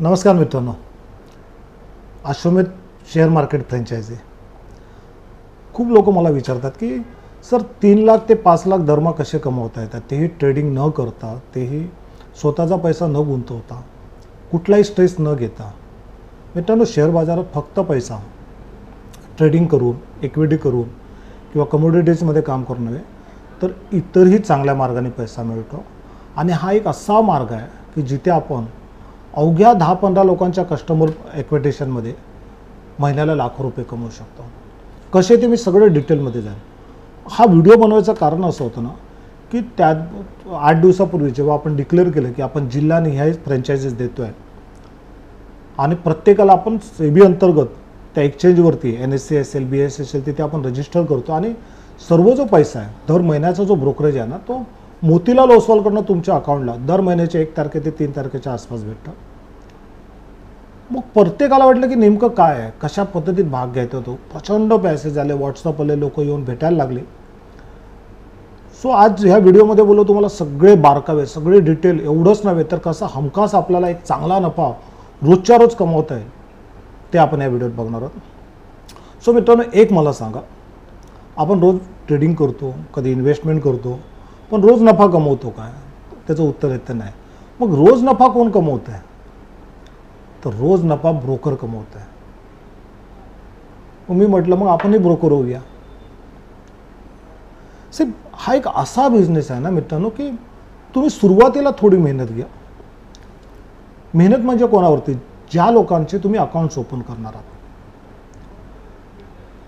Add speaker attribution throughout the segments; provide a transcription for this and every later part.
Speaker 1: नमस्कार मित्रांनो. अश्वमेध शेअर मार्केट फ्रँचायझी खूप लोक मला विचारतात की सर तीन लाख ते पाच लाख दरमा कसे कमवता येतात? तेही ट्रेडिंग न करता तेही स्वतःचा पैसा न गुंतवता कुठलाही स्ट्रेस न घेता. मित्रांनो शेअर बाजारात फक्त पैसा ट्रेडिंग करून इक्विटी करून किंवा कमोडिटीजमध्ये काम करून नव्हे तर इतरही चांगल्या मार्गाने पैसा मिळतो. आणि हा एक असा मार्ग आहे की जिथे आपण अवघ्या दहा पंधरा लोकांच्या कस्टमर एक्वेटेशनमध्ये महिन्याला लाखो रुपये कमवू शकतो. कसे ते मी सगळं डिटेलमध्ये जाईन हा व्हिडिओ बनवायचं कारण असं होतं ना की त्या आठ दिवसापूर्वी जेव्हा आपण डिक्लेअर केलं की आपण जिल्हानिहाय फ्रँचायझीज देतो आहे आणि प्रत्येकाला आपण सेबी अंतर्गत त्या एक्सचेंजवरती N S C S L B S S L तिथे आपण रजिस्टर करतो आणि सर्व जो पैसा आहे दर महिन्याचा जो ब्रोकरेज आहे ना तो मोतीलाल ओसवालकडनं तुमच्या अकाउंटला दर महिन्याच्या एक तारखे ते तीन तारखेच्या आसपास भेटतं. मग प्रत्येकाला वाटलं की नेमकं काय आहे? कशा पद्धतीत भाग घ्यायचा तो? प्रचंड पॅसेज झाले व्हॉट्सअपवाले लोक येऊन भेटायला लागले. सो आज ह्या व्हिडिओमध्ये बोलू तुम्हाला सगळे बारकावे सगळे डिटेल एवढंच नव्हे तर कसा हमखास आपल्याला एक चांगला नफा रोजच्या रोज कमवता येईल ते आपण या व्हिडिओत बघणार आहोत. सो मित्रांनो एक मला सांगा. आपण रोज ट्रेडिंग करतो कधी इन्व्हेस्टमेंट करतो पण रोज नफा कमवतो काय? त्याचं उत्तर येतं नाही. मग रोज नफा कोण कमवत आहे तर रोज नफा ब्रोकर कमवत आहे मग मी म्हटलं मग आपणही ब्रोकर होऊया. से हा एक असा बिझनेस आहे ना मित्रांनो की तुम्ही सुरुवातीला थोडी मेहनत घ्या. मेहनत म्हणजे कोणावरती? ज्या लोकांचे तुम्ही अकाउंट्स ओपन करणार आहात.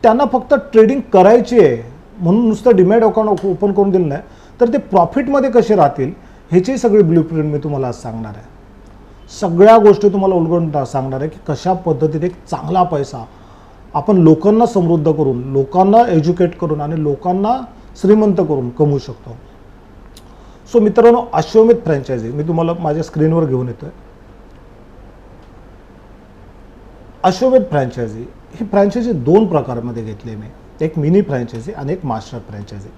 Speaker 1: त्यांना फक्त ट्रेडिंग करायची आहे म्हणून नुसतं डिमॅट अकाउंट ओपन करून दिलं नाही तर ते प्रॉफिटमध्ये कसे राहतील ह्याची सगळी ब्ल्यू प्रिंट मी तुम्हाला आज सांगणार आहे. सगळ्या गोष्टी तुम्हाला उलगडून सांगणार आहे की कशा पद्धतीने एक चांगला पैसा आपण लोकांना समृद्ध करून लोकांना एज्युकेट करून आणि लोकांना श्रीमंत करून कमवू शकतो. सो मित्रांनो अश्वमित फ्रँचायझी मी तुम्हाला माझ्या स्क्रीनवर घेऊन येतोय. अश्वमेध फ्रँचायझी ही फ्रँचायझी दोन प्रकारामध्ये घेतली मी. एक मिनी फ्रँचायझी आणि एक मास्टर फ्रँचायझी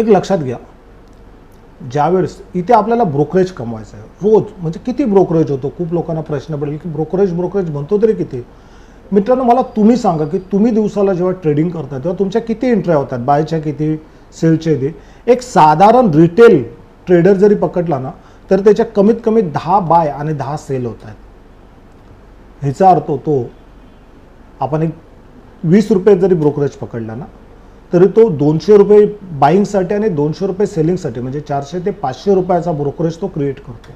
Speaker 1: एक लक्षात घ्या. ज्यावेळेस इथे आपल्याला ब्रोकरेज कमवायचं आहे. रोज म्हणजे किती ब्रोकरेज होतो? खूप लोकांना प्रश्न पडेल की ब्रोकरेज ब्रोकरेज म्हणतो तरी किती? मित्रांनो मला तुम्ही सांगा की तुम्ही दिवसाला जेव्हा ट्रेडिंग करता तेव्हा तुमच्या किती एंट्र्या होतात? बायच्या किती? सेलच्या किती? एक साधारण रिटेल ट्रेडर जरी पकडला ना तर त्याच्या कमीत कमी दहा बाय आणि दहा सेल होत आहेत. ह्याचा अर्थ होतो आपण एक वीस रुपये जरी ब्रोकरेज पकडला ना तरी तो दोनशे रुपये बाईंगसाठी आणि दोनशे रुपये सेलिंगसाठी म्हणजे चारशे ते पाचशे रुपयाचा ब्रोकरेज तो क्रिएट करतो.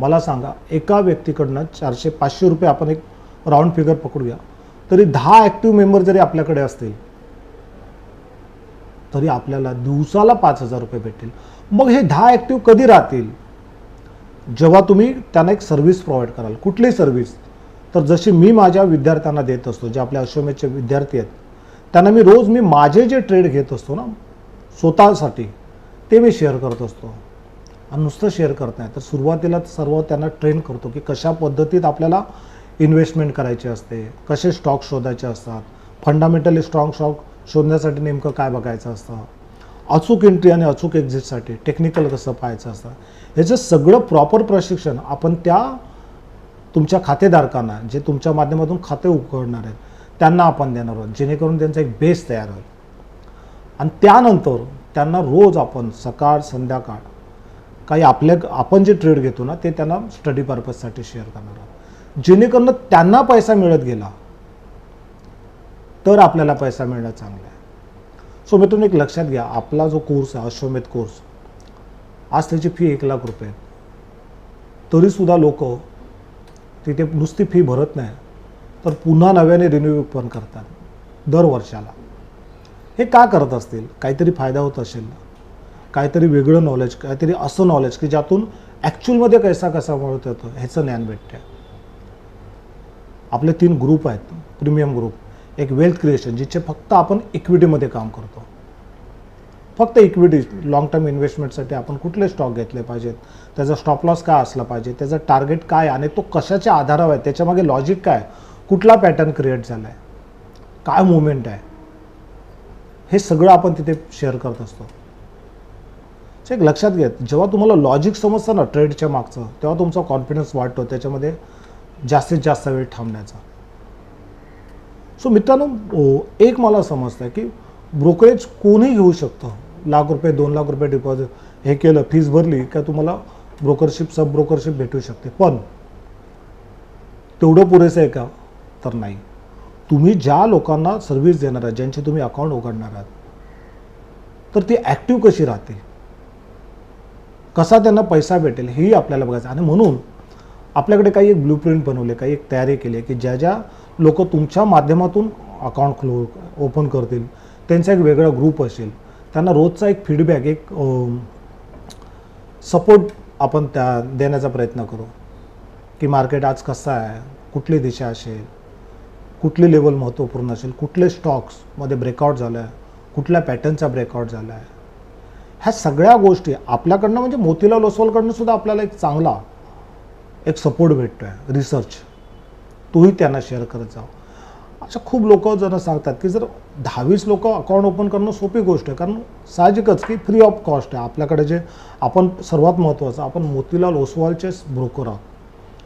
Speaker 1: मला सांगा एका व्यक्तीकडनं चारशे पाचशे रुपये आपण एक राऊंड फिगर पकडूया तरी दहा ॲक्टिव्ह मेंबर जरी आपल्याकडे असतील तरी आपल्याला दिवसाला पाच हजार रुपये भेटतील. मग हे दहा ॲक्टिव्ह कधी राहतील? जेव्हा तुम्ही त्यांना एक सर्व्हिस प्रोव्हाइड कराल कुठली सर्व्हिस तर जशी मी माझ्या विद्यार्थ्यांना देत असतो जे आपल्या अश्वमेधचे विद्यार्थी आहेत त्यांना मी रोज मी माझे जे ट्रेड घेत असतो ना स्वतःसाठी ते मी शेअर करत असतो. आणि नुसतं शेअर करत नाही. तर सुरुवातीला सर्व त्यांना ट्रेन करतो की कशा पद्धतीत आपल्याला इन्व्हेस्टमेंट करायची असते कसे स्टॉक शोधायचे असतात फंडामेंटली स्ट्रॉंग स्टॉक शोधण्यासाठी नेमकं काय बघायचं असतं अचूक एंट्री आणि अचूक एक्झिटसाठी टेक्निकल कसं पाहायचं असतं ह्याचं सगळं प्रॉपर प्रशिक्षण आपण त्या तुमच्या खातेधारकांना जे तुमच्या माध्यमातून खाते उघडणार आहेत त्यांना आपण देणार आहोत जेणेकरून त्यांचा एक बेस तयार होईल. आणि त्यानंतर त्यांना रोज आपण सकाळ संध्याकाळ काही आपल्या आपण जे ट्रेड घेतो ना ते त्यांना स्टडी पर्पजसाठी शेअर करणार आहोत. जेणेकरून त्यांना पैसा मिळत गेला तर आपल्याला पैसा मिळणं चांगलं आहे. सो मी तुम्ही एक लक्षात घ्या आपला जो कोर्स आहे अश्वमेध कोर्स आज त्याची फी एक लाख रुपये तरीसुद्धा लोक तिथे नुसती फी भरत नाही. तर पुन्हा नव्याने रिन्यू पण करतात. दर वर्षाला हे का करत असतील? काहीतरी फायदा होत असेल ना. काहीतरी वेगळं नॉलेज काहीतरी असं नॉलेज की ज्यातून ॲक्च्युअलमध्ये कैसा कसा मिळत येतो ह्याचं ज्ञान भेटते आपले तीन ग्रुप आहेत प्रीमियम ग्रुप एक वेल्थ क्रिएशन जिथे फक्त आपण इक्विटीमध्ये काम करतो. फक्त इक्विटी लॉंग टर्म इन्व्हेस्टमेंटसाठी आपण कुठले स्टॉक घेतले पाहिजेत? त्याचा स्टॉप लॉस काय असला पाहिजे? त्याचा टार्गेट काय? आणि तो कशाच्या आधारावर आहे? त्याच्यामागे लॉजिक काय? कुठला पॅटर्न क्रिएट झाला आहे काय मुवमेंट आहे? हे सगळं आपण तिथे शेअर करत असतो. एक लक्षात घ्या जेव्हा तुम्हाला लॉजिक समजतं ना ट्रेडच्या मागचं तेव्हा तुमचा कॉन्फिडन्स वाढतो त्याच्यामध्ये जास्तीत जास्त वेळ थांबण्याचा. सो मित्रांनो एक मला समजतं की ब्रोकरेज कोणीही घेऊ शकतं. लाख रुपये दोन लाख रुपये डिपॉझिट हे केलं फीस भरली का तुम्हाला ब्रोकरशिप सब ब्रोकरशिप भेटू शकते. पण तेवढं पुरेसं आहे का? तर नाही. तुम्ही ज्या लोकांना सर्व्हिस देणार आहात ज्यांचे तुम्ही अकाउंट उघडणार आहात तर ती ॲक्टिव्ह कशी राहते कसा त्यांना पैसा भेटेल हेही आपल्याला बघायचं. आणि म्हणून आपल्याकडे काही एक ब्लूप्रिंट बनवले काही एक तयारी केली आहे की ज्या ज्या लोक तुमच्या माध्यमातून अकाउंट क्लो ओपन करतील त्यांचा एक वेगळा ग्रुप असेल त्यांना रोजचा एक फीडबॅक एक सपोर्ट आपण त्या देण्याचा प्रयत्न करू. की मार्केट आज कसं आहे कुठली दिशा असेल कुठली लेवल महत्त्वपूर्ण असेल कुठले स्टॉक्समध्ये ब्रेकआउट झालं आहे कुठल्या पॅटर्नचा ब्रेकआउट झाला आहे ह्या सगळ्या गोष्टी आपल्याकडनं म्हणजे मोतीलाल ओसवालकडनं सुद्धा आपल्याला एक चांगला एक सपोर्ट भेटतो आहे रिसर्च तोही त्यांना शेअर करत जावं अशा खूप लोक जरा सांगतात की जर दहावीस लोक अकाउंट ओपन करणं सोपी गोष्ट आहे कारण साहजिकच की फ्री ऑफ कॉस्ट आहे. आपल्याकडे जे आपण सर्वात महत्त्वाचं आपण मोतीलाल ओसवालचेच ब्रोकर आहोत.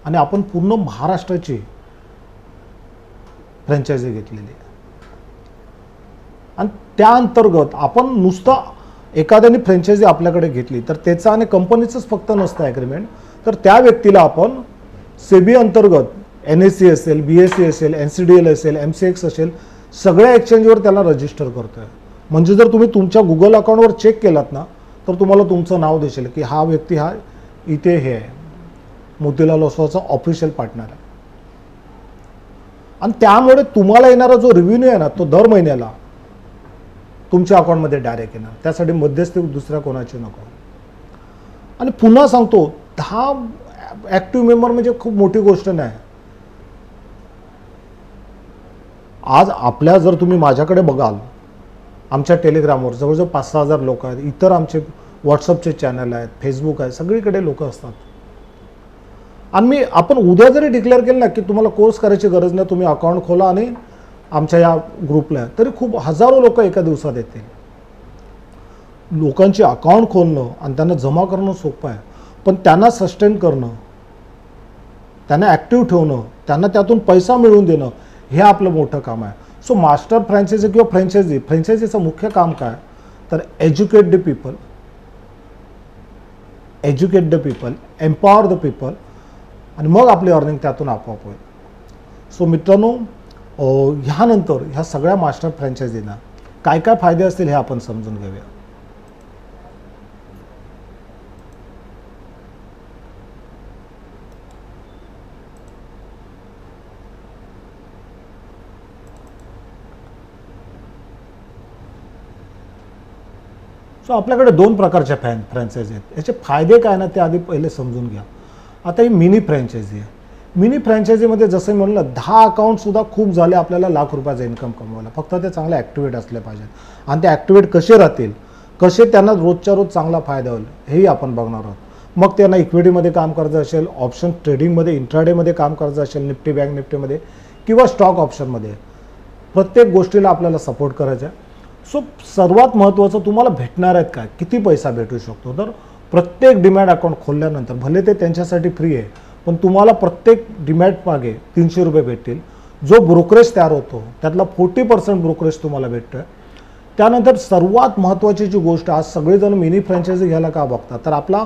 Speaker 1: आणि आपण पूर्ण महाराष्ट्राची फ्रँचायझी घेतलेली. आहे आणि त्या अंतर्गत आपण नुसतं एखाद्याने फ्रँचायझी आपल्याकडे घेतली तर त्याचं आणि कंपनीचंच फक्त नसतं ॲग्रीमेंट तर त्या व्यक्तीला आपण सेबी अंतर्गत एन एस सी असेल बी एस सी असेल एन सी डी एल असेल एम सी एक्स असेल सगळ्या एक्सचेंजवर त्याला रजिस्टर करतो आहे म्हणजे जर तुम्ही तुमच्या गुगल अकाउंटवर चेक केलात ना तर तुम्हाला तुमचं नाव दिसेल की हा व्यक्ती हा इथे हे आहे. मोतीलाल ओसवाचा ऑफिशियल पार्टनर आहे. आणि त्यामुळे तुम्हाला येणारा जो रेव्हेन्यू आहे ना तो दर महिन्याला तुमच्या अकाउंटमध्ये डायरेक्ट येणार. त्यासाठी मध्यस्थी दुसऱ्या कोणाची नको. आणि पुन्हा सांगतो दहा ॲक्टिव्ह मेंबर म्हणजे खूप मोठी गोष्ट नाही. आज आपल्या जर तुम्ही माझ्याकडे बघाल आमच्या टेलिग्रामवर जवळजवळ पाच सहा हजार लोक आहेत. इतर आमचे व्हॉट्सअपचे चॅनल आहेत फेसबुक आहे सगळीकडे लोक असतात. आणि मी आपण उद्या जरी डिक्लेअर केलं ना की तुम्हाला कोर्स करायची गरज नाही तुम्ही अकाउंट खोला आणि आमच्या या ग्रुपला तरी खूप हजारो लोक एका दिवसात येतील. लोकांची अकाउंट खोलणं आणि त्यांना जमा करणं सोपं आहे. पण त्यांना सस्टेन करणं त्यांना ॲक्टिव्ह ठेवणं त्यांना त्यातून पैसा मिळवून देणं हे आपलं मोठं काम आहे. सो मास्टर फ्रँचायझी किंवा फ्रँचायझी फ्रँचायझीचं मुख्य काम काय? तर educate the people educate the people empower the people आणि मग आपली अर्निंग त्यातून आपोआप होईल. सो मित्रांनो ह्यानंतर ह्या सगळ्या मास्टर फ्रँचायझींना काय काय फायदे असतील हे आपण समजून घेऊया. सो आपल्याकडे दोन प्रकारच्या फॅन फ्रँचायझी आहेत. याचे फायदे काय ना ते आधी पहिले समजून घ्या. आता ही मिनी फ्रँचायझी आहे. मिनी फ्रँचायझीमध्ये जसं म्हणलं दहा अकाउंटसुद्धा खूप झाले आपल्याला लाख रुपयाचा इन्कम कमवायला. फक्त ते चांगले ॲक्टिवेट असले पाहिजेत. आणि ते ॲक्टिवेट कसे राहतील कसे त्यांना रोजच्या रोज चांगला फायदा होईल हेही आपण बघणार आहोत. मग त्यांना इक्विटीमध्ये काम करायचं असेल ऑप्शन ट्रेडिंगमध्ये इंट्राडेमध्ये काम करायचं असेल निफ्टी बँक निफ्टीमध्ये किंवा स्टॉक ऑप्शनमध्ये प्रत्येक गोष्टीला आपल्याला सपोर्ट करायचा आहे. सो सर्वात महत्त्वाचं तुम्हाला भेटणार आहेत काय? किती पैसा भेटू शकतो? तर प्रत्येक डिमॅट अकाउंट खोलल्यानंतर भले ते त्यांच्यासाठी फ्री आहे पण तुम्हाला प्रत्येक डिमॅट मागे तीनशे रुपये भेटतील. जो ब्रोकरेज तयार होतो त्यातला फोर्टी पर्सेंट ब्रोकरेज तुम्हाला भेटतो आहे त्यानंतर सर्वात महत्त्वाची जी गोष्ट आज सगळेजण मिनी फ्रँचायझी घ्यायला का बघतात? तर आपला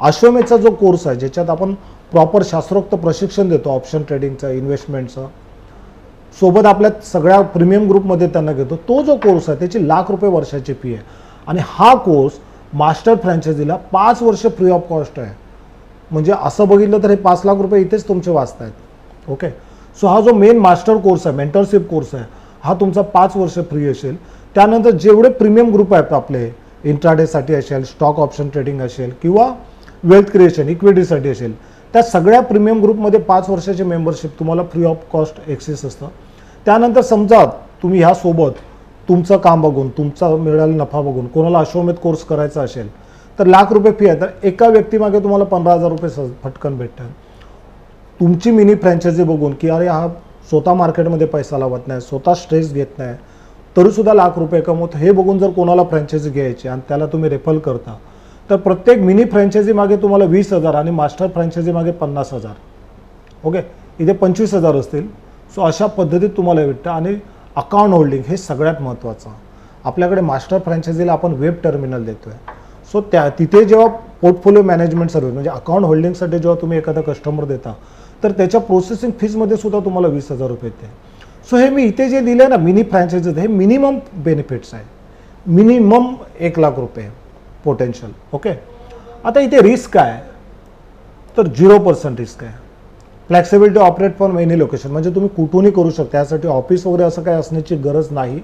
Speaker 1: आश्वमेचा जो कोर्स आहे ज्याच्यात आपण प्रॉपर शास्त्रोक्त प्रशिक्षण देतो ऑप्शन ट्रेडिंगचं इन्व्हेस्टमेंटचं सोबत आपल्या सगळ्या प्रीमियम ग्रुपमध्ये त्यांना घेतो. तो जो कोर्स आहे त्याची लाख रुपये वर्षाची फी आहे. आणि हा कोर्स मास्टर फ्रँचायझीला पाच वर्ष फ्री ऑफ कॉस्ट आहे. म्हणजे असं बघितलं तर हे पाच लाख रुपये इथेच तुमचे वाचत आहेत ओके सो हा जो मेन मास्टर कोर्स आहे मेंटरशिप कोर्स आहे हा तुमचा पाच वर्ष फ्री असेल. त्यानंतर जेवढे प्रीमियम ग्रुप आहेत आपले इंट्राडेसाठी असेल स्टॉक ऑप्शन ट्रेडिंग असेल किंवा वेल्थ क्रिएशन इक्विटीसाठी असेल त्या सगळ्या प्रीमियम ग्रुपमध्ये पाच वर्षाची मेंबरशिप तुम्हाला फ्री ऑफ कॉस्ट एक्सेस असतं. त्यानंतर समजा तुम्ही ह्यासोबत तुमचं काम बघून तुमचा मिळालेला नफा बघून कोणाला अश्वमेध कोर्स करायचा असेल तर लाख रुपये फी आहे. तर एका व्यक्तीमागे तुम्हाला पंधरा हजार रुपये स फटकन भेटतात. तुमची मिनी फ्रँचायझी बघून की अरे हा स्वतः मार्केटमध्ये पैसा लावत नाही स्वतः स्ट्रेस घेत नाही तरीसुद्धा लाख रुपये कमवत. हे बघून जर कोणाला फ्रँचायझी घ्यायची आणि त्याला तुम्ही रेफल करता तर प्रत्येक मिनी फ्रँचायझी मागे तुम्हाला वीस हजार आणि मास्टर फ्रँचायझी मागे पन्नास हजार. ओके इथे पंचवीस हजार असतील. सो अशा पद्धतीत तुम्हाला भेटतं. आणि अकाउंट होल्डिंग हे सगळ्यात महत्त्वाचं. आपल्याकडे मास्टर फ्रँचायझीला आपण वेब टर्मिनल देतो आहे सो त्या तिथे जेव्हा पोर्टफोलिओ मॅनेजमेंट सर्व्हिस म्हणजे अकाउंट होल्डिंगसाठी जेव्हा तुम्ही एखादा कस्टमर देता तर त्याच्या प्रोसेसिंग फीजमध्ये सुद्धा तुम्हाला वीस हजार रुपये येते. सो हे मी इथे जे दिले ना मिनी फ्रँचायझीज हे मिनिमम बेनिफिट्स आहे. मिनिमम एक लाख रुपये पोटेन्शियल ओके आता इथे रिस्क काय? आहे? तर झिरो पर्सेंट रिस्क आहे. Flexibility operate for many location म्हणजे तुम्ही कुठूनही करू शकता. यासाठी ऑफिस वगैरे असं काही असण्याची गरज नाही.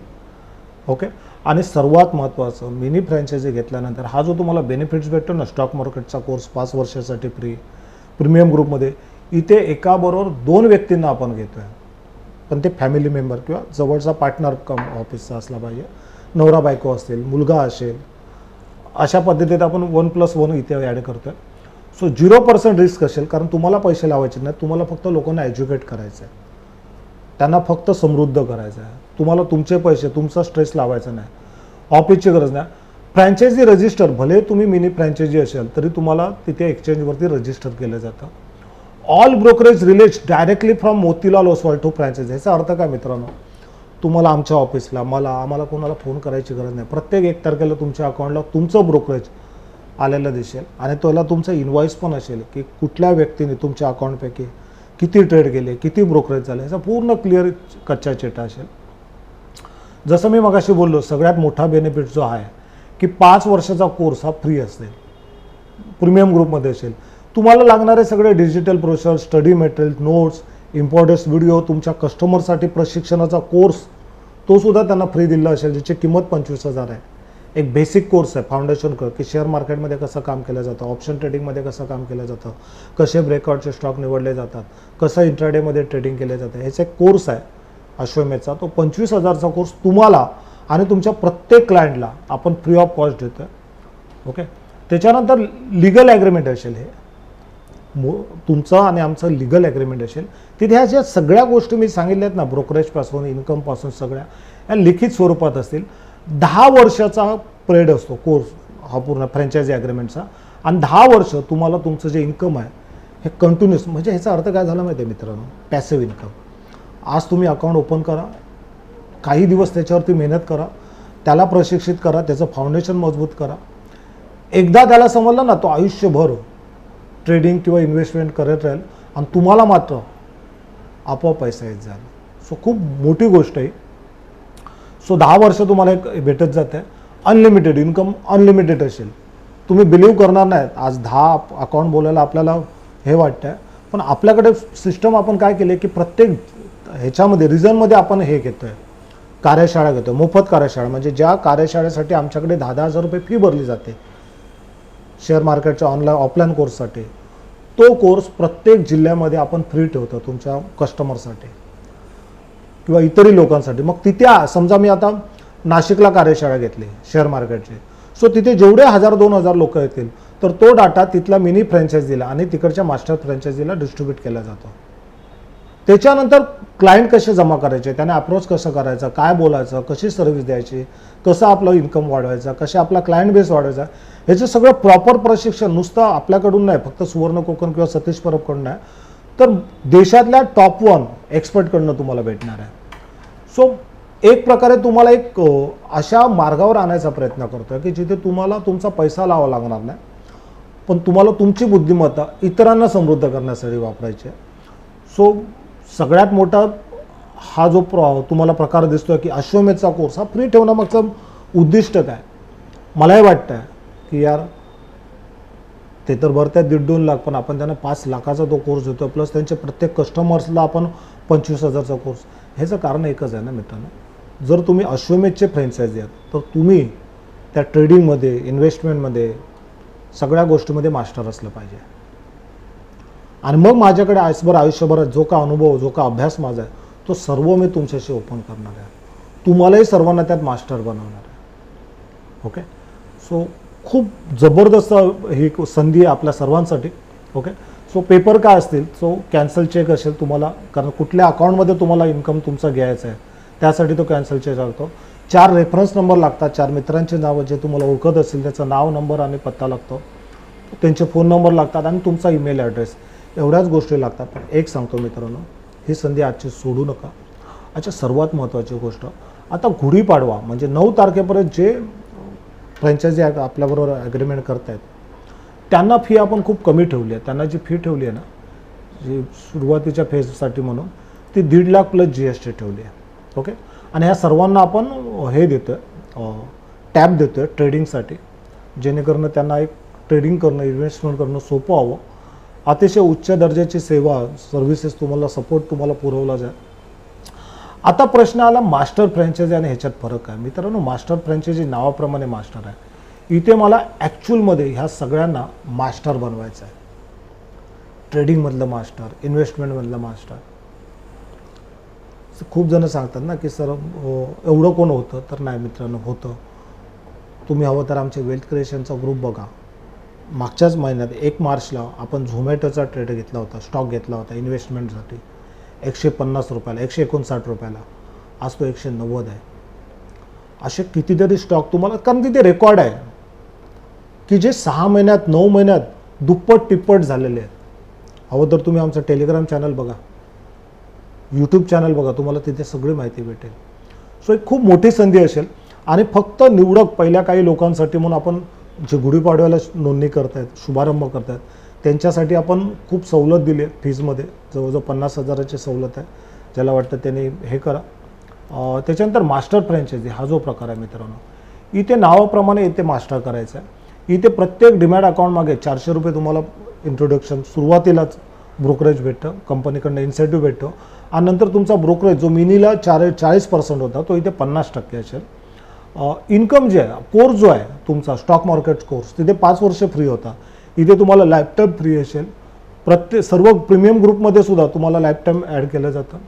Speaker 1: ओके आणि सर्वात महत्त्वाचं मिनी फ्रँचायझी घेतल्यानंतर हा जो तुम्हाला बेनिफिट्स भेटतो ना स्टॉक मार्केटचा कोर्स पाच वर्षासाठी फ्री प्रीमियम ग्रुपमध्ये इथे एकाबरोबर दोन व्यक्तींना आपण घेतो आहे पण ते फॅमिली मेंबर किंवा जवळचा पार्टनर कम ऑफिसचा असला पाहिजे. नवरा बायको असेल मुलगा असेल अशा पद्धतीत आपण वन प्लस वन इथे ॲड करतो आहे सो झिरो पर्सेंट रिस्क असेल कारण तुम्हाला पैसे लावायचे नाही तुम्हाला फक्त लोकांना एज्युकेट करायचं आहे. त्यांना फक्त समृद्ध करायचं आहे. तुम्हाला तुमचे पैसे तुमचा स्ट्रेस लावायचा नाही. ऑफिसची गरज नाही. फ्रँचायझी रजिस्टर भले तुम्ही मिनी फ्रँचायझी असेल तरी तुम्हाला तिथे एक्सचेंजवरती रजिस्टर केलं जातं. All brokerage relates directly from Motilal Oswal to franchise याचा अर्थ काय मित्रांनो? तुम्हाला आमच्या ऑफिसला मला आम्हाला कोणाला फोन करायची गरज नाही. प्रत्येक एक तारखेला तुमच्या अकाउंटला तुमचं ब्रोकरेज आलेलं दिसेल. आणि त्याला तुमचा इन्व्हॉइस पण असेल की कुठल्या व्यक्तीने तुमच्या अकाउंटपैकी किती ट्रेड गेले किती ब्रोकरेज झाले याचा पूर्ण क्लिअर कच्चा चेटा असेल. जसं मी मगाशी बोललो सगळ्यात मोठा बेनिफिट जो आहे की पाच वर्षाचा कोर्स हा फ्री असेल. प्रीमियम ग्रुपमध्ये असेल. तुम्हाला लागणारे सगळे digital process study material notes importance video तुमच्या कस्टमरसाठी प्रशिक्षणाचा कोर्स तो सुद्धा त्यांना फ्री दिला असेल ज्याची किंमत पंचवीस हजार आहे. एक बेसिक कोर्स आहे फाउंडेशन कर की शेअर मार्केटमध्ये कसं काम केलं जातं ऑप्शन ट्रेडिंगमध्ये कसं काम केलं जातं कसे ब्रेकआउटचे स्टॉक निवडले जातात कसं इंट्राडेमध्ये ट्रेडिंग केले जातं ह्याचा एक कोर्स आहे अश्वमेचा तो पंचवीस हजारचा कोर्स तुम्हाला आणि तुमच्या प्रत्येक क्लायंटला आपण फ्री ऑफ कॉस्ट देतो आहे ओके त्याच्यानंतर लिगल ॲग्रीमेंट असेल हे. मो तुमचं आणि आमचं लिगल ॲग्रीमेंट असेल. तिथे ह्या ज्या सगळ्या गोष्टी मी सांगितल्यात ना ब्रोकरेजपासून इन्कमपासून सगळ्या या लिखित स्वरूपात असतील. दहा वर्षाचा पिरियड असतो कोर्स हा पूर्ण फ्रँचायझी ॲग्रीमेंटचा आणि दहा वर्ष तुम्हाला तुमचं जे इन्कम आहे हे कंटिन्युअस म्हणजे ह्याचा अर्थ काय झाला माहिती आहे मित्रांनो? पॅसिव्ह इन्कम आज तुम्ही अकाउंट ओपन करा काही दिवस त्याच्यावरती मेहनत करा त्याला प्रशिक्षित करा त्याचं फाउंडेशन मजबूत करा. एकदा त्याला समजलं ना तो आयुष्यभर ट्रेडिंग किंवा इन्व्हेस्टमेंट करत राहील आणि तुम्हाला मात्र आपोआप पैसा येत जाईल. सो खूप मोठी गोष्ट आहे. सो दहा वर्ष तुम्हाला एक भेटत जाते. अनलिमिटेड इन्कम अनलिमिटेड असेल तुम्ही बिलीव्ह करणार नाहीत. आज दहा अकाउंट बोलायला आपल्याला हे वाटतं आहे पण आपल्याकडे सिस्टम आपण काय केले की प्रत्येक ह्याच्यामध्ये रिझनमध्ये आपण हे घेतो आहे कार्यशाळा घेतो मोफत कार्यशाळा. म्हणजे ज्या कार्यशाळेसाठी आमच्याकडे दहा दहा हजार रुपये फी भरली जाते. शेअर मार्केटच्या ऑनलाईन ऑफलाईन कोर्ससाठी तो कोर्स प्रत्येक जिल्ह्यामध्ये आपण फ्री ठेवतो तुमच्या कस्टमरसाठी किंवा इतरही लोकांसाठी. मग तिथे समजा मी आता नाशिकला कार्यशाळा घेतली शेअर मार्केटची सो तिथे जेवढे हजार दोन हजार लोक येतील तर तो डाटा तिथला मिनी फ्रँचायझीला आणि तिकडच्या मास्टर फ्रँचायझीला डिस्ट्रीब्यूट केला जातो. त्याच्यानंतर क्लायंट कसे जमा करायचे त्याने अप्रोच कसं करायचं काय बोलायचं कशी सर्व्हिस द्यायची कसं आपलं इन्कम वाढवायचं कसे आपला क्लायंट बेस वाढवायचा ह्याचं सगळं प्रॉपर प्रशिक्षण नुसतं आपल्याकडून नाही फक्त सुवर्ण कोकण किंवा सतीश परबकडून नाही. तर देशातल्या टॉप वन एक्सपर्टकडनं तुम्हाला भेटणार आहे. सो एक प्रकारे तुम्हाला एक अशा मार्गावर आणायचा प्रयत्न करतो की जिथे तुम्हाला तुमचा पैसा लावा लागणार नाही पण तुम्हाला तुमची बुद्धिमत्ता इतरांना समृद्ध करण्यासाठी वापरायची आहे. सो सगळ्यात मोठा हा जो प्र तुम्हाला प्रकार दिसतोय की अश्वमेधचा कोर्स हा फ्री ठेवण्यामागचं उद्दिष्ट काय? मलाही वाटतं आहे की यार ते तर भरत्या दीड दोन लाख पण आपण त्यांना पाच लाखाचा तो कोर्स देतो प्लस त्यांचे प्रत्येक कस्टमर्सला आपण पंचवीस हजारचा कोर्स ह्याचं कारण एकच आहे ना मित्रांनो. जर तुम्ही अश्वमेधचे फ्रँचायझी आहात तर तुम्ही त्या ट्रेडिंगमध्ये इन्व्हेस्टमेंटमध्ये सगळ्या गोष्टीमध्ये मास्टर असलं पाहिजे. आणि मग माझ्याकडे आयुष्यभर आयुष्यभरात जो का अनुभव जो का अभ्यास माझा आहे तो सर्व मी तुमच्याशी ओपन करणार आहे. तुम्हालाही सर्वांना त्यात मास्टर बनवणार आहे. ओके सो खूप जबरदस्त ही संधी आहे आपल्या सर्वांसाठी. ओके सो पेपर काय असतील? सो कॅन्सल चेक असेल तुम्हाला. कारण कुठल्या अकाउंटमध्ये तुम्हाला इन्कम तुमचा घ्यायचा आहे त्यासाठी तो कॅन्सल चेक लागतो चार रेफरन्स नंबर लागतात चार मित्रांचे नावं जे तुम्हाला ओळखत असतील त्याचं नाव नंबर आणि पत्ता लागतो. त्यांचे फोन नंबर लागतात आणि तुमचा ईमेल ॲड्रेस एवढ्याच गोष्टी लागतात. पण एक सांगतो मित्रांनो ही संधी आजची सोडू नका. अच्छा सर्वात महत्त्वाची गोष्ट आता गुढीपाडवा म्हणजे नऊ तारखेपर्यंत जे फ्रँचायझी आपल्याबरोबर ॲग्रीमेंट करत आहेत त्यांना फी आपण खूप कमी ठेवली आहे. त्यांना जी फी ठेवली आहे ना जी सुरुवातीच्या फेजसाठी म्हणून ती दीड lakh plus G S T ठेवली आहे. ओके आणि ह्या सर्वांना आपण हे देतो आहे टॅब देतो आहे ट्रेडिंगसाठी जेणेकरून त्यांना एक ट्रेडिंग करणं इन्व्हेस्टमेंट करणं सोपं व्हावं. अतिशय उच्च दर्जाची सेवा सर्व्हिसेस तुम्हाला सपोर्ट तुम्हाला पुरवला जाईल. आता प्रश्न आला मास्टर फ्रँचायझी आणि ह्याच्यात फरक आहे. मित्रांनो मास्टर फ्रँचायझी नावाप्रमाणे मास्टर आहे. इथे मला ॲक्च्युअलमध्ये ह्या सगळ्यांना मास्टर बनवायचं आहे. ट्रेडिंगमधलं मास्टर इन्व्हेस्टमेंटमधलं मास्टर खूप जण सांगतात ना की सर एवढं कोण होतं? तर नाही मित्रांनो होतं. तुम्ही हवं तर आमचे वेल्थ क्रिएशनचा ग्रुप बघा. मागच्याच महिन्यात एक मार्चला आपण झोमॅटोचा ट्रेड घेतला होता स्टॉक घेतला होता इन्व्हेस्टमेंटसाठी एकशे पन्नास रुपयाला एकशे एकोणसाठ रुपयाला. आज तो एकशे नव्वद आहे. असे कितीतरी स्टॉक तुम्हाला कारण तिथे रेकॉर्ड आहे. की जे सहा महिन्यात नऊ महिन्यात दुप्पट तिप्पट झालेले आहेत. हवं तर तुम्ही आमचं टेलिग्राम चॅनल बघा. यूट्यूब चॅनल बघा. तुम्हाला तिथे सगळी माहिती भेटेल. सो एक खूप मोठी संधी असेल. आणि फक्त निवडक पहिल्या काही लोकांसाठी म्हणून आपण जे गुढीपाडव्याला नोंदणी करतायत शुभारंभ करतायत त्यांच्यासाठी आपण खूप सवलत दिली आहे फीजमध्ये जवळजवळ पन्नास हजाराची सवलत आहे. ज्याला वाटतं त्यांनी हे करा. त्याच्यानंतर मास्टर फ्रँचायझी हा जो प्रकार आहे मित्रांनो. इथे नावाप्रमाणे इथे मास्टर करायचं आहे. इथे प्रत्येक डिमॅट अकाउंटमागे चारशे रुपये तुम्हाला इंट्रोडक्शन सुरुवातीलाच ब्रोकरेज भेटतं कंपनीकडनं इन्सेंटिव्ह भेटतो. आणि नंतर तुमचा ब्रोकरेज जो मिनीला चार चाळीस पर्सेंट होता तो इथे पन्नास टक्के असेल. इन्कम जे आहे कोर्स जो आहे तुमचा स्टॉक मार्केट कोर्स तिथे पाच वर्ष फ्री होता. इथे तुम्हाला लॅपटॉप फ्री असेल. प्रत्येक सर्व प्रीमियम ग्रुपमध्ये सुद्धा तुम्हाला लाईफटाईम ॲड केलं जातं.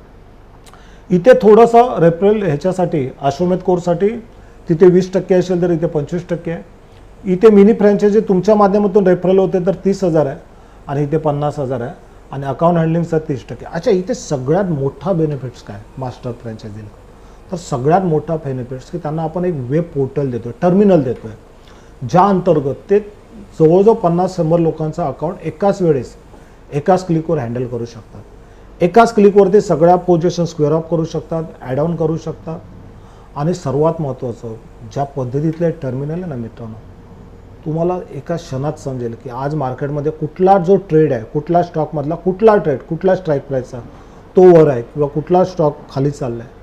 Speaker 1: इथे थोडंसं रेफरल ह्याच्यासाठी आश्वमेध कोर्ससाठी तिथे वीस टक्के असेल तर इथे पंचवीस टक्के आहे. इथे मिनी फ्रँचायझी तुमच्या माध्यमातून रेफरल होते तर तीस हजार आहे आणि इथे पन्नास हजार आहे आणि अकाउंट हँडलिंगचा तीस टक्के. अच्छा इथे सगळ्यात मोठा बेनिफिट्स काय? मास्टर फ्रँचायझीला तर सगळ्यात मोठा बेनिफिट्स की त्यांना आपण एक वेब पोर्टल देतो आहे टर्मिनल देतो आहे ज्या अंतर्गत ते जवळजवळ पन्नास शंभर लोकांचा अकाउंट एकाच वेळेस एकाच क्लिकवर हँडल करू शकतात. एकाच क्लिकवरती सगळ्या पोझिशन स्क्वेअर अप करू शकतात ॲड ऑन करू शकतात. आणि सर्वात महत्त्वाचं ज्या पद्धतीतले टर्मिनल आहे ना मित्रांनो तुम्हाला एका क्षणात समजेल की आज मार्केटमध्ये कुठला जो ट्रेड आहे कुठला स्टॉकमधला कुठला ट्रेड कुठला स्ट्राईक प्राईसचा तो वर आहे किंवा कुठला स्टॉक खाली चालला आहे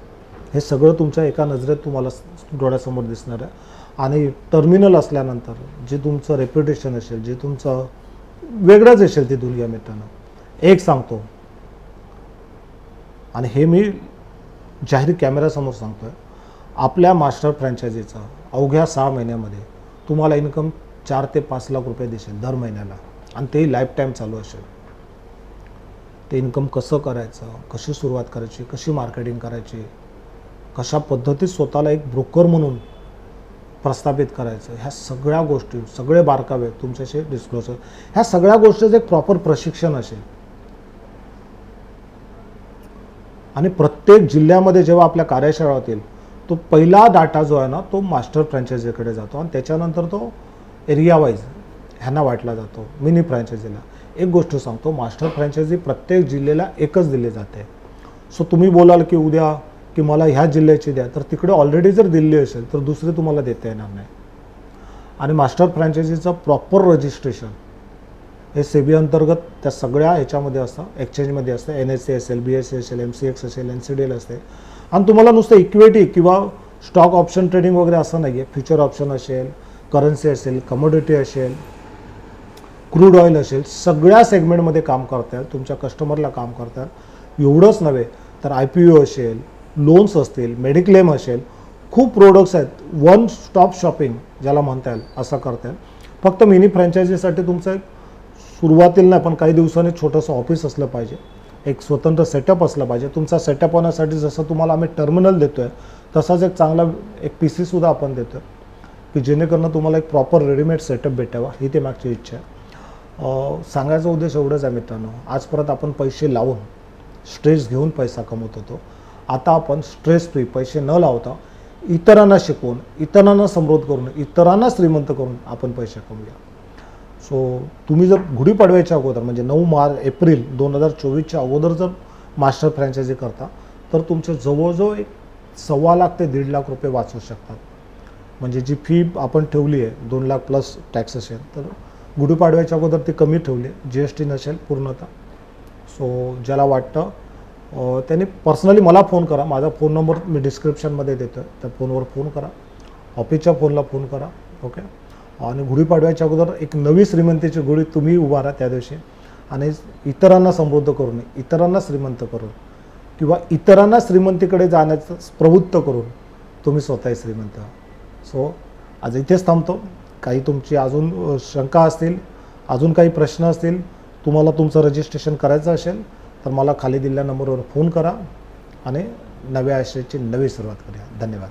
Speaker 1: हे सगळं तुमच्या एका नजरेत तुम्हाला डोळ्यासमोर दिसणार आहे. आणि टर्मिनल असल्यानंतर जे तुमचं रेप्युटेशन असेल जे तुमचं वेगळंच असेल ती दुनिया मित्रांनो एक सांगतो आणि हे मी जाहीर कॅमेऱ्यासमोर सांगतोय आपल्या मास्टर फ्रँचायझीचा अवघ्या सहा महिन्यामध्ये तुम्हाला इन्कम चार ते पाच लाख रुपये दिसेल दर महिन्याला. आणि तेही लाईफ टाईम चालू असेल. ते इन्कम कसं करायचं? कशी सुरुवात करायची? कशी मार्केटिंग करायची? कशा पद्धतीत स्वतःला एक ब्रोकर म्हणून प्रस्थापित करायचं? ह्या सगळ्या गोष्टी सगळे बारकावे तुमच्याशी डिस्क्लोज ह्या सगळ्या गोष्टीचं एक प्रॉपर प्रशिक्षण असेल. आणि प्रत्येक जिल्ह्यामध्ये जेव्हा आपल्या कार्यशाळा होतील तो पहिला डाटा जो आहे ना तो मास्टर फ्रँचायझीकडे जातो. आणि त्याच्यानंतर तो एरिया वाईज ह्यांना वाटला जातो मिनी फ्रँचायझीला. एक गोष्ट सांगतो मास्टर फ्रँचायझी प्रत्येक जिल्ह्याला एकच दिली जाते. सो तुम्ही बोलाल की उद्या की मला ह्या जिल्ह्याची द्या तर तिकडे ऑलरेडी जर दिल्ली असेल तर दुसरी तुम्हाला देता येणार नाही. आणि मास्टर फ्रँचायझीचं प्रॉपर रजिस्ट्रेशन हे सेबी अंतर्गत त्या सगळ्या ह्याच्यामध्ये असतं एक्सचेंजमध्ये असतं एन एस सी असेल बी एस सी असेल एम सी एक्स असेल एन सी डी एल असते. आणि तुम्हाला नुसतं इक्विटी किंवा स्टॉक ऑप्शन ट्रेडिंग वगैरे असं नाही आहे फ्युचर ऑप्शन असेल करन्सी असेल कमोडिटी असेल क्रूड ऑइल असेल सगळ्या सेगमेंटमध्ये काम करताय तुमच्या कस्टमरला काम करताय एवढंच नव्हे तर आय पी यू असेल लोन्स असतील मेडिक्लेम असेल खूप प्रोडक्ट्स आहेत. वन स्टॉप शॉपिंग ज्याला म्हणता येईल असं करता येईल फक्त मिनी फ्रँचायझीसाठी तुमचं एक सुरुवातीला नाही पण काही दिवसांनी छोटंसं ऑफिस असलं पाहिजे. एक स्वतंत्र सेटअप असलं पाहिजे. तुमचा सेटअप होण्यासाठी जसं तुम्हाला आम्ही टर्मिनल देतो आहे तसाच एक चांगला एक पी सीसुद्धा आपण देतो आहे की जेणेकरून तुम्हाला एक प्रॉपर रेडीमेड सेटअप भेटावा ही ते मागची इच्छा आहे. सांगायचा उद्देश एवढंच आहे मित्रांनो आज परत आपण पैसे लावून स्ट्रेस घेऊन पैसा कमवत होतो. आता आपण स्ट्रेस फ्री पैसे न लावता इतरांना शिकवून इतरांना समृद्ध करून इतरांना श्रीमंत करून आपण पैसे कमवूया. सो तुम्ही जर गुढीपाडव्याच्या अगोदर म्हणजे नऊ मार्च एप्रिल दोन हजार चोवीसच्या अगोदर जर मास्टर फ्रँचायझी करता तर तुमचे जवळजवळ एक सव्वा लाख ते दीड लाख रुपये वाचवू शकतात. म्हणजे जी फी आपण ठेवली आहे दोन लाख प्लस टॅक्स असेल तर गुढीपाडव्याच्या अगोदर ती कमी ठेवली आहे. जी एस टी नसेल पूर्णतः. सो ज्याला वाटतं त्याने त्यांनी पर्सनली मला फोन करा. माझा फोन नंबर मी डिस्क्रिप्शनमध्ये देतो आहे त्या फोनवर फोन करा. ऑफिसच्या फोनला फोन करा. ओके आणि गुढीपाडव्याच्या अगोदर एक नवी श्रीमंतीची गुढी तुम्ही उभारा त्या दिवशी. आणि इतरांना समृद्ध करून इतरांना श्रीमंत करून किंवा इतरांना श्रीमंतीकडे जाण्याचं प्रवृत्त करून तुम्ही स्वतः श्रीमंत सो आज इथेच थांबतो. काही तुमची अजून शंका असतील अजून काही प्रश्न असतील तुम्हाला तुमचं रजिस्ट्रेशन करायचं असेल तर मला खाली दिलेल्या नंबरवर फोन करा आणि नव्या आशयाची नवी सुरुवात करूया. धन्यवाद.